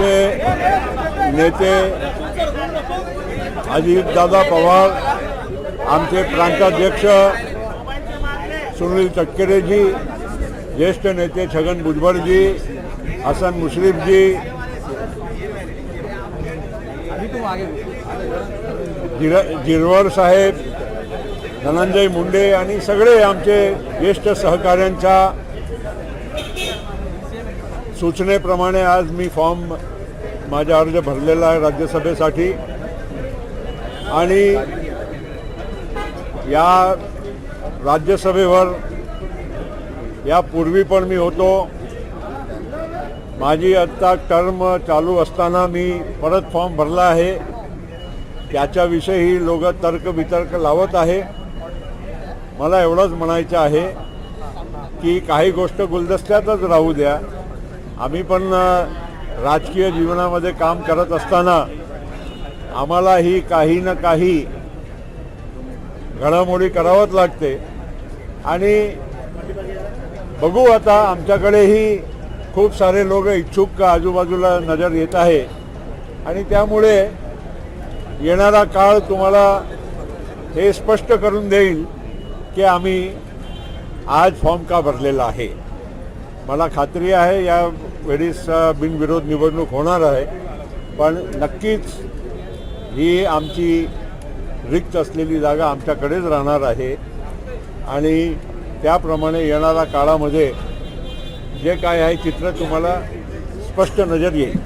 नेते अजितदादा पवार आमचे प्रांताध्यक्ष सुनील तटकरेजी ज्येष्ठ नेते छगन भुजबळजी हसन मुश्रीफजी जिर जिरवर साहेब धनंजय मुंडे आणि सगळे आमचे ज्येष्ठ सहकाऱ्यांच्या सूचनेप्रमाणे आज मी फॉर्म माझा अर्ज भरलेला आहे राज्यसभेसाठी. आणि या राज्यसभेवर यापूर्वी पण मी होतो. माझी आत्ता टर्म चालू असताना मी परत फॉर्म भरला आहे. त्याच्याविषयी लोक तर्क वितर्क लावत आहे. मला एवढंच म्हणायचं आहे. की काही गोष्ट गुलदस्त्यातच राहू द्या. आम्ही पण राजकीय जीवनामध्ये काम करत असताना आम्हालाही काही ना काही घडामोडी करावंच लागते. आणि बघू आता आमच्याकडेही खूप सारे लोक इच्छुक आजूबाजूला नजर येत आहे. आणि त्यामुळे येणारा काळ तुम्हाला हे स्पष्ट करून देईल की आम्ही आज फॉर्म का भरलेला आहे मला खात्री आहे या वेळेस बिनविरोध निवडणूक होणार आहे पण नक्कीच ही आमची रिक्त असलेली जागा आमच्याकडेच राहणार आहे आणि त्याप्रमाणे येणाऱ्या काळामध्ये जे काय आहे चित्र तुम्हाला स्पष्ट नजर येईल